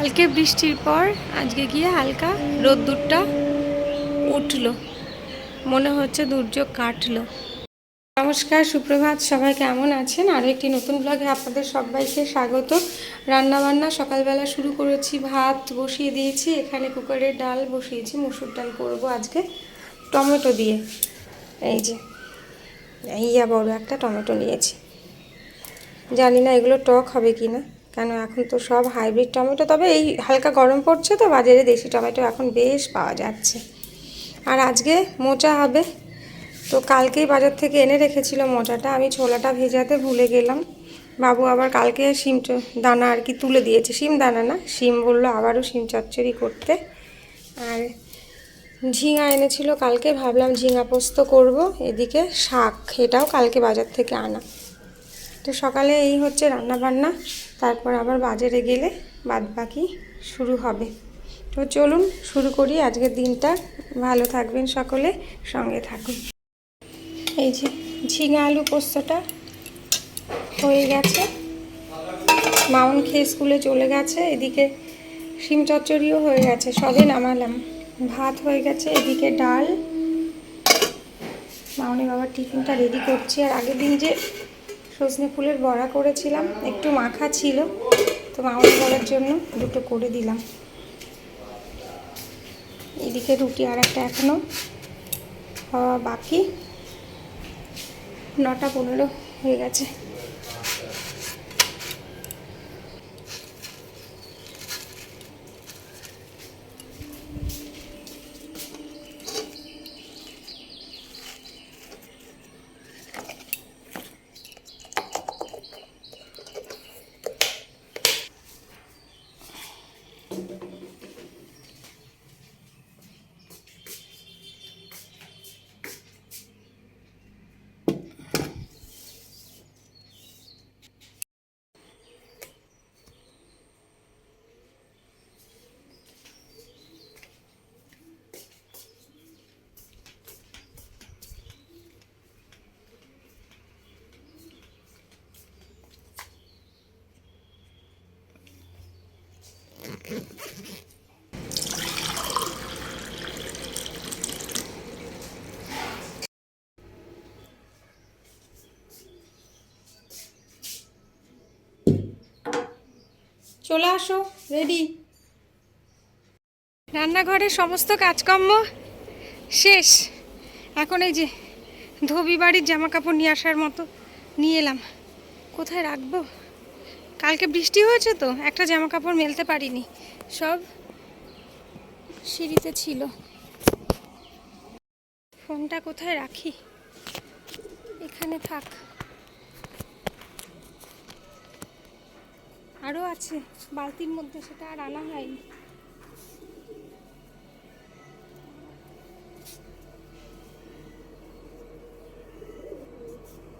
কালকে বৃষ্টির পর আজকে গিয়ে হালকা রোদ্দুরটা উঠল। মনে হচ্ছে দুর্যোগ কাটলো। নমস্কার, সুপ্রভাত। সবাই কেমন আছেন? আরও একটি নতুন ব্লগে আপনাদের সবাইকে স্বাগত। রান্না বান্না সকালবেলা শুরু করেছি। ভাত বসিয়ে দিয়েছি। এখানে কুকারের ডাল বসিয়েছি। মুসুর ডাল করব আজকে টমেটো দিয়ে। এই যে ইয়া বড় একটা টমেটো নিয়েছি। জানি না এগুলো টক হবে কি না কেন এখন তো সব হাইব্রিড টমেটো, তবে এই হালকা গরম পড়ছে তো, বাজারে দেশি টমেটো এখন বেশ পাওয়া যাচ্ছে। আর আজকে মোচা হবে। তো কালকেই বাজার থেকে এনে রেখেছিল মোচাটা। আমি ছোলাটা ভেজাতে ভুলে গেলাম। বাবু আবার কালকে শিম দানা আর কি তুলে দিয়েছে। শিম দানা না, শিম বলল আবারও শিম চচ্চড়ি করতে। আর ঝিঙা এনেছিল কালকে, ভাবলাম ঝিঙা পোস্ত করব। এদিকে শাক, এটাও কালকে বাজার থেকে আনা। তো সকালে এই হচ্ছে রান্না বান্না তারপর আবার বাজারে গেলে বাদ বাকি শুরু হবে। তো চলুন শুরু করি আজকের দিনটা। ভালো থাকবেন সকলে, সঙ্গে থাকুন। এই যে ঝিঙা আলু পোস্তটা হয়ে গেছে। মাউন খেয়ে স্কুলে চলে গেছে। এদিকে শিম চচ্চড়িও হয়ে গেছে। সবে নামালাম। ভাত হয়ে গেছে। এদিকে ডাল। মাউনি বাবার টিফিনটা রেডি করছি। আর আগের দিন যে সজনে ফুলের বড়া করেছিলাম। একটু মাখা ছিল, তো মাউনি বলার জন্য দুটো করে দিলাম। এদিকে রুটি আর একটা এখনও হওয়া বাকি। নটা পনেরো হয়ে গেছে। চলে আসো রেডি রান্নাঘরের সমস্ত কাজকর্ম শেষ। এখন এই যে ধোবি বাড়ির জামা কাপড় নিয়ে আসার মতো নিয়ে এলাম। কোথায় রাখব? কালকে বৃষ্টি হয়েছে তো, একটা জামা কাপড় মেলতে পারিনি। সব সিঁড়িতে ছিল। ফোনটা কোথায় রাখি? এখানে থাক। আরও আছে বালতির মধ্যে সেটা আর আনা হয়নি।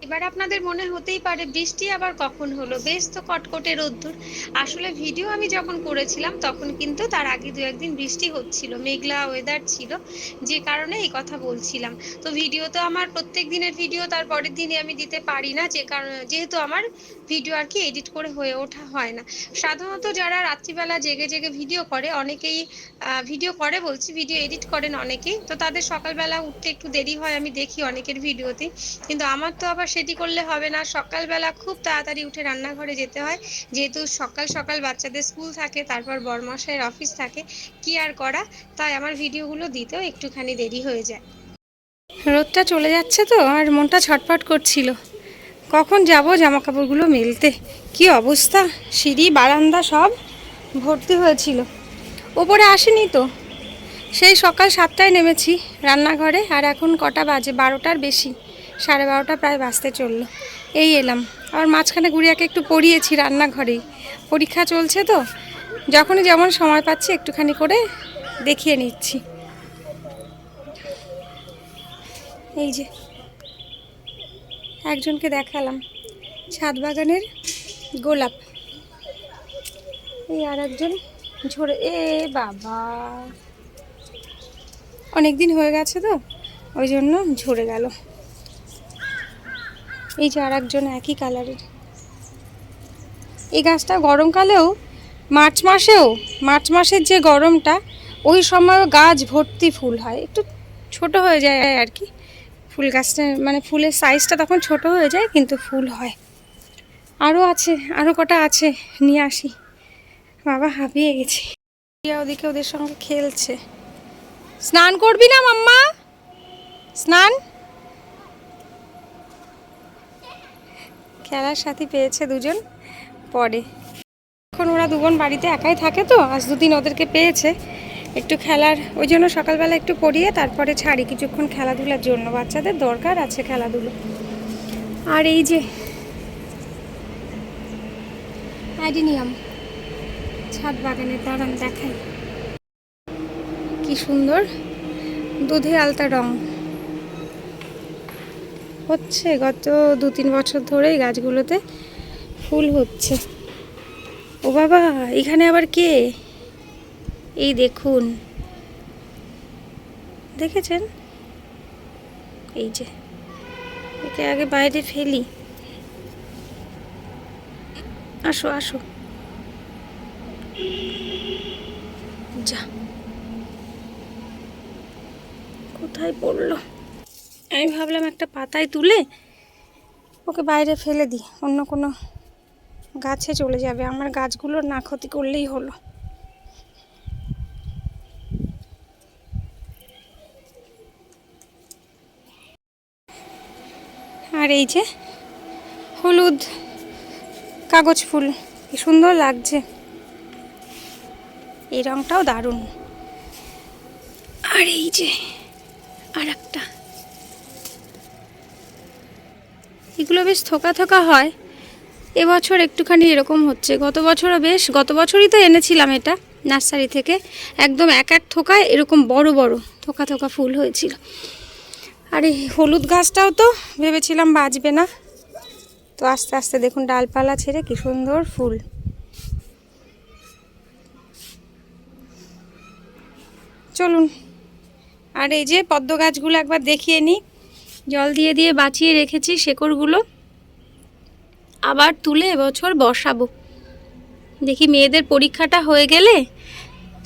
এবার আপনাদের মনে হতেই পারে বৃষ্টি আবার কখন হলো। বেশ তো কটকটে রোদ্দুর। আসলে ভিডিও আমি যখন করেছিলাম, তখন কিন্তু তার আগে দু একদিন বৃষ্টি হচ্ছিল, মেঘলা ওয়েদার ছিল, যে কারণে এই কথা বলছিলাম। তো ভিডিও তো আমার প্রত্যেক দিনের ভিডিও তার পরের দিনে আমি দিতে পারি না, যে কারণে, যেহেতু আমার ভিডিও আর কি এডিট করে হয়ে ওঠা হয় না। সাধারণত যারা রাত্রিবেলা জেগে জেগে ভিডিও করে, অনেকেই ভিডিও করে বলছি ভিডিও এডিট করেন অনেকেই। তো তাদের সকালবেলা উঠতে একটু দেরি হয়, আমি দেখি অনেকের ভিডিওতে কিন্তু আমার তো আবার সেটি করলে হবে না। সকালবেলা খুব তাড়াতাড়ি উঠে রান্নাঘরে যেতে হয়। যেহেতু সকাল সকাল বাচ্চাদের স্কুল থাকে, তারপর বরমশাইয়ের অফিস থাকে, কি আর করা? তাই আমার ভিডিওগুলো দিতেও একটুখানি দেরি হয়ে যায়। রোদটা চলে যাচ্ছে তো, আর মনটা ছটফট করছিল। কখন যাব জামা কাপড়গুলো মেলতে? কি অবস্থা? সিঁড়ি, বারান্দা সব ভর্তি হয়েছিল। ওপরে আসেনি তো। সেই সকাল সাতটায় নেমেছি রান্নাঘরে, আর এখন কটা বাজে? বারোটার বেশি। সাড়ে বারোটা, প্রায় বাজতে চলল। এই এলাম। আর মাঝখানে গুড়িয়াকে একটু পড়িয়েছি রান্নাঘরেই। পরীক্ষা চলছে তো, যখনই যেমন সময় পাচ্ছি একটুখানি করে দেখিয়ে নিচ্ছি। এই যে, একজনকে দেখালাম ছাদ বাগানের গোলাপ। এই আর একজন ঝরে, এ বাবা। অনেক দিন হয়ে গেছে তো, ওই জন্য ঝরে গেল। এই যে আর একজন একই কালারের। এই গাছটা গরমকালেও মার্চ মাসেও, মার্চ মাসের যে গরমটা, ওই সময়ও গাছ ভর্তি ফুল হয়। একটু ছোট হয়ে যায় আর কি। ফুল গাছটা মানে ফুলের সাইজটা তখন ছোট হয়ে যায়, কিন্তু ফুল হয়। আরও আছে আরও কটা আছে, নিয়ে আসি। বাবা হাঁপিয়ে গেছি। ওদিকে ওদের সঙ্গে খেলছে। স্নান করবি না মাম্মা? স্নান? খেলার সাথী পেয়েছে দুজন পরে। এখন ওরা দুজন বাড়িতে একাই থাকে তো, আজ দুদিন ওদেরকে পেয়েছে। একটু খেলার, ওই জন্য সকালবেলা একটু পড়িয়ে তারপরে ছাড়ি। কিছুক্ষণ খেলাধুলার জন্য বাচ্চাদের দরকার আছে খেলাধুলো। আর এই যে অ্যাডিনিয়াম, ছাদ বাগানে, দাঁড়ান দেখাই। কি সুন্দর, দুধে আলতা রং। হচ্ছে গত দু তিন বছর ধরেই গাছগুলোতে ফুল হচ্ছে। ও বাবা, এখানে আবার কে? এই দেখুন। দেখেছেন? এই যে, একে আগে বাইরে ফেলি। আসো আসো। যা। কোথায় পড়ল? আমি ভাবলাম একটা পাতায় তুলে ওকে বাইরে ফেলে দিই, অন্য কোনো গাছে চলে যাবে। আমার গাছগুলোর না ক্ষতি করলেই হলো। আর এই যে হলুদ কাগজ ফুল, কি সুন্দর লাগছে। এই রংটাও দারুণ। আর এই যে আর একটা এগুলো বেশ থোকা থোকা হয়। এবছর একটুখানি এরকম হচ্ছে। গত বছরও বেশ, গত বছরই তো এনেছিলাম এটা নার্সারি থেকে। একদম এক এক থোকায় এরকম বড় বড় থোকা থোকা ফুল হয়েছিল। আর এই হলুদ গাছটাও তো ভেবেছিলাম বাঁচবে না। তো আস্তে আস্তে দেখুন, ডালপালা ছেড়ে কি সুন্দর ফুল। চলুন, আর এই যে পদ্ম গাছগুলো একবার দেখিয়ে নিই। জল দিয়ে দিয়ে বাঁচিয়ে রেখেছি শেকড়গুলো। আবার তুলে এবছর বসাবো। দেখি মেয়েদের পরীক্ষাটা হয়ে গেলে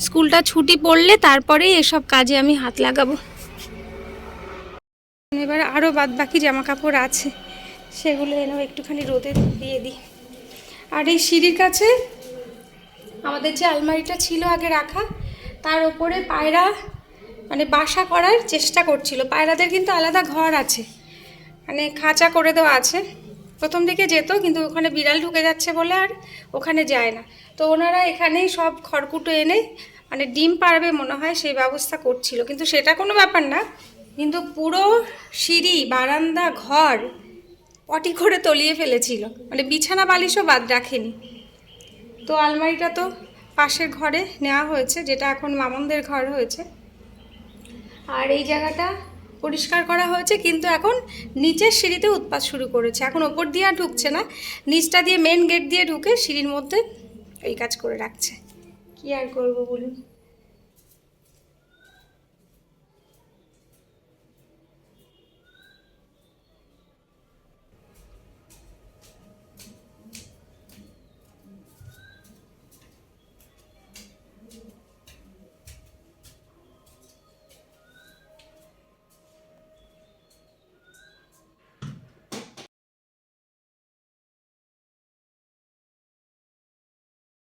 স্কুলটা ছুটি পড়লে তারপরেই এসব কাজে আমি হাত লাগাবো। এবার আরও বাদ বাকি জামা কাপড় আছে, সেগুলো এনেও একটুখানি রোদে দিয়ে দিই। আর এই সিঁড়ির কাছে আমাদের যে আলমারিটা ছিল আগে রাখা, তার ওপরে পায়রা মানে বাসা করার চেষ্টা করছিল। পায়রাদের কিন্তু আলাদা ঘর আছে। মানে খাঁচা করে দেওয়া আছে। প্রথম দিকে যেত, কিন্তু ওখানে বিড়াল ঢুকে যাচ্ছে বলে আর ওখানে যায় না। তো ওনারা এখানেই সব খড়কুটো এনে মানে ডিম পারবে মনে হয় সেই ব্যবস্থা করছিল। কিন্তু সেটা কোনো ব্যাপার না। কিন্তু পুরো সিঁড়ি, বারান্দা, ঘর পটি করে তলিয়ে ফেলেছিল। মানে বিছানা বালিশও বাদ রাখেনি। তো আলমারিটা তো পাশের ঘরে নেওয়া হয়েছে, যেটা এখন মামনদের ঘর হয়েছে। আর এই জায়গাটা পরিষ্কার করা হয়েছে, কিন্তু এখন নিচের সিঁড়িতে উৎপাত শুরু করেছে। এখন ওপর দিয়ে আর ঢুকছে না, নিচটা দিয়ে মেন গেট দিয়ে ঢুকে সিঁড়ির মধ্যে এই কাজ করে রাখছে। কি আর করব বলুন?